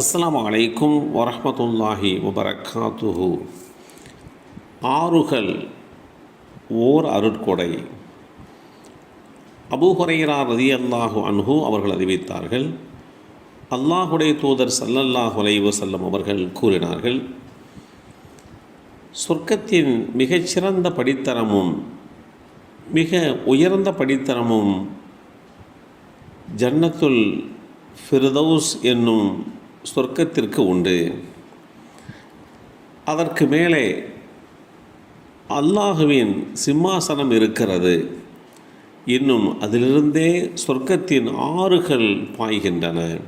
அஸ்லாம் அலைக்கும் வரமத்துல்லாஹி வபரகாத்துஹு. ஆறுகள் ஓர் அருட்கொடை. அபூ ரதி அல்லாஹு அன்ஹு அவர்கள் அறிவித்தார்கள். அல்லாஹுடைய தூதர் சல்லல்லாஹு அலைஹி செல்லம் அவர்கள் கூறினார்கள் சொர்க்கத்தின் மிகச்சிறந்த படித்தரமும் மிக உயர்ந்த படித்தரமும் ஜன்னத்துல் ஃபிர்தௌஸ் என்னும் சொர்க்கத்திற்கு உண்டு. அதற்கு மேலே அல்லாஹுவின் சிம்மாசனம் இருக்கிறது. இன்னும் அதிலிருந்தே சொர்க்கத்தின் ஆறுகள் பாய்கின்றன.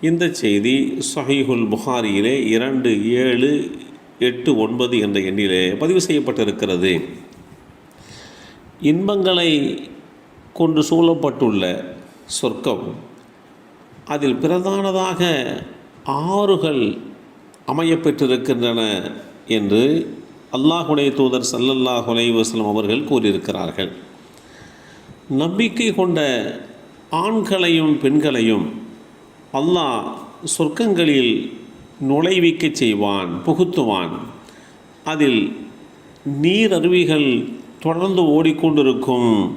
இந்த செய்தி சஹீஹுல் புகாரியிலே இரண்டு ஏழு எட்டு ஒன்பது என்ற எண்ணிலே பதிவு செய்யப்பட்டிருக்கிறது. இன்பங்களை கொண்டு சூழப்பட்டுள்ள சொர்க்கம் அதில் பிரதானதாக ஆறுகள் அமையப்பெற்றிருக்கின்றன என்று அல்லாஹுடைய தூதர் சல்லல்லாஹ் வஸ்லம் அவர்கள் கூறியிருக்கிறார்கள். நம்பிக்கை கொண்ட ஆண்களையும் பெண்களையும் அல்லாஹ் சொர்க்கங்களில் நுழைவிக்க செய்வான் புகுத்துவான். அதில் நீர் அருவிகள் தொடர்ந்து ஓடிக்கொண்டிருக்கும்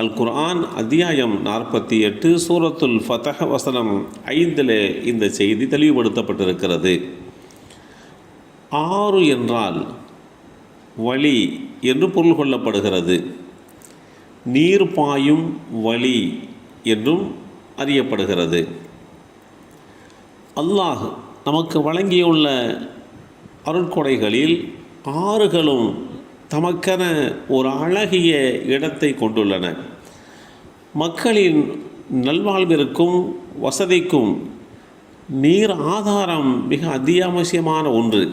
அல் குர்ஆன் அத்தியாயம் நாற்பத்தி எட்டு சூரத்துல் ஃபதஹ வசனம் ஐந்தில் இந்த செய்தி தெளிவுபடுத்தப்பட்டிருக்கிறது. ஆறு என்றால் வழி என்று பொருள் கொள்ளப்படுகிறது. நீர் பாயும் வழி என்றும் அறியப்படுகிறது. அல்லாஹ் நமக்கு வழங்கியுள்ள அருட்கொடைகளில் ஆறுகளும் தமக்கென ஒரு அழகிய இடத்தை கொண்டுள்ளன. மக்களின் நல்வாழ்விற்கும் வசதிக்கும் நீர் ஆதாரம் மிக அத்தியாவசியமான ஒன்று.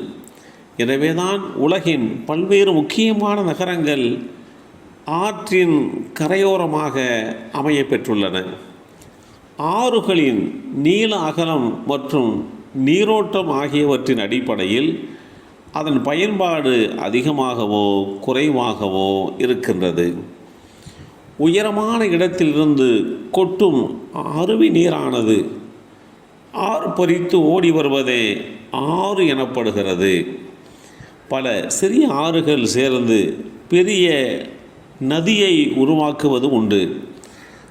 எனவேதான் உலகின் பல்வேறு முக்கியமான நகரங்கள் ஆற்றின் கரையோரமாக அமைய பெற்றுள்ளன. ஆறுகளின் நீள அகலம் மற்றும் நீரோட்டம் ஆகியவற்றின் அடிப்படையில் அதன் பயன்பாடு அதிகமாகவோ குறைவாகவோ இருக்கின்றது. உயரமான இடத்திலிருந்து கொட்டும் அருவி நீரானது ஆறு பறித்து ஓடி வருவதே ஆறு எனப்படுகிறது. பல சிறிய ஆறுகள் சேர்ந்து பெரிய நதியை உருவாக்குவது உண்டு.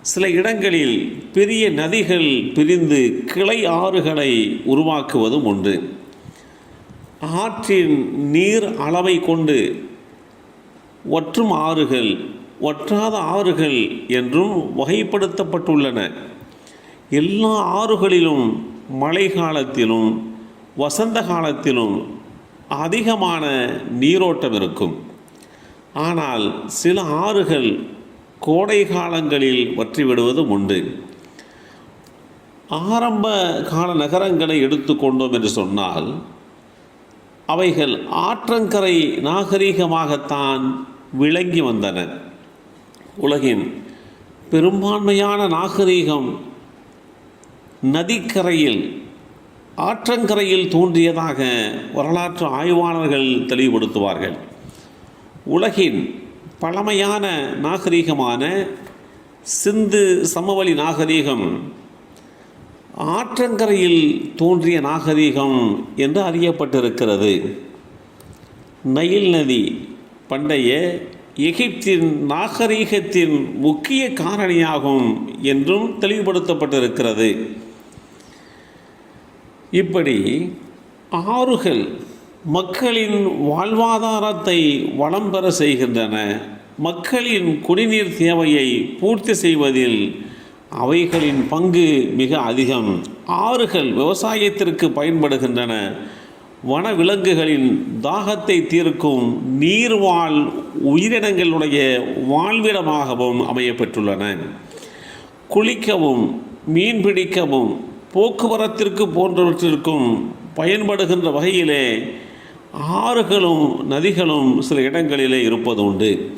சில இடங்களில் பெரிய நதிகள் பிரிந்து கிளை ஆறுகளை உருவாக்குவதும் உண்டு. ஆற்றின் நீர் அளவை கொண்டு ஒற்றும் ஆறுகள் ஒற்றாத ஆறுகள் என்றும் வகைப்படுத்தப்பட்டுள்ளன. எல்லா ஆறுகளிலும் மழை காலத்திலும் வசந்த காலத்திலும் அதிகமான நீரோட்டம் இருக்கும். ஆனால் சில ஆறுகள் கோடை காலங்களில் வற்றிவிடுவதும் உண்டு. ஆரம்ப கால நகரங்களை எடுத்துக்கொண்டோம் என்று சொன்னால் அவைகள் ஆற்றங்கரை நாகரீகமாகத்தான் விளங்கி வந்தன. உலகின் பெரும்பான்மையான நாகரீகம் நதிக்கரையில் ஆற்றங்கரையில் தோன்றியதாக வரலாற்று ஆய்வாளர்கள் தெளிவுபடுத்துவார்கள். உலகின் பழமையான நாகரீகமான சிந்து சமவெளி நாகரீகம் ஆற்றங்கரையில் தோன்றிய நாகரீகம் என்று அறியப்பட்டிருக்கிறது. நயில் நதி பண்டைய எகிப்தின் நாகரீகத்தின் முக்கிய காரணியாகும் என்றும் தெளிவுபடுத்தப்பட்டிருக்கிறது. இப்படி ஆறுகள் மக்களின் வாழ்வாதாரத்தை வளம் பெற செய்கின்றன. மக்களின் குடிநீர் தேவையை பூர்த்தி செய்வதில் அவைகளின் பங்கு மிக அதிகம். ஆறுகள் விவசாயத்திற்கு பயன்படுகின்றன. வனவிலங்குகளின் தாகத்தை தீர்க்கும் நீர்வாழ் உயிரினங்களுடைய வாழ்விடமாகவும் அமையப்பெற்றுள்ளன. குளிக்கவும் மீன் பிடிக்கவும் போக்குவரத்திற்கு போன்றவற்றிற்கும் பயன்படுகின்ற வகையிலே ஆறுகளும் நதிகளும் சில இடங்களிலே இருப்பது உண்டு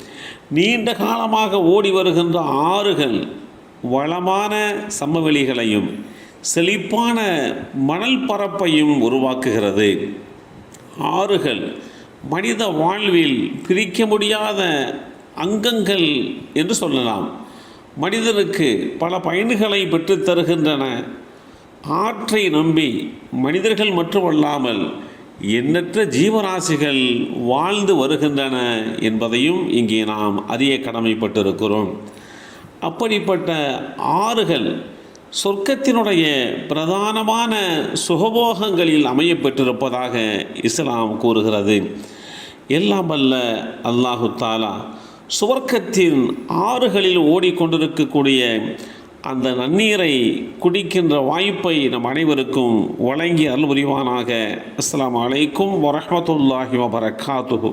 நீண்ட காலமாக ஓடி வருகின்ற ஆறுகள் வளமான சமவெளிகளையும் செழிப்பான மணல் பரப்பையும் உருவாக்குகிறது. ஆறுகள் மனித வாழ்வில் பிரிக்க முடியாத அங்கங்கள் என்று சொல்லலாம். மனிதனுக்கு பல பயன்களை பெற்றுத் தருகின்றன. ஆற்றை நம்பி மனிதர்கள் மட்டுமல்லாமல் எண்ணற்ற ஜீவராசிகள் வாழ்ந்து வருகின்றன என்பதையும் இங்கே நாம் அறிய கடமைப்பட்டிருக்கிறோம். அப்படிப்பட்ட ஆறுகள் சொர்க்கத்தினுடைய பிரதானமான சுகபோகங்களில் அமையப்பெற்றிருப்பதாக இஸ்லாம் கூறுகிறது. எல்லாம் அல்ல அல்லாஹு தாலா சுவர்க்கத்தின் ஆறுகளில் ஓடிக்கொண்டிருக்கக்கூடிய அந்த நன்னீரை குடிக்கின்ற வாய்ப்பை நம் அனைவருக்கும் வழங்கி அருள் புரிவானாக. அஸ்லாம் அலைக்கும் வரமத்துல்லாஹி வபரகாத்துஹு.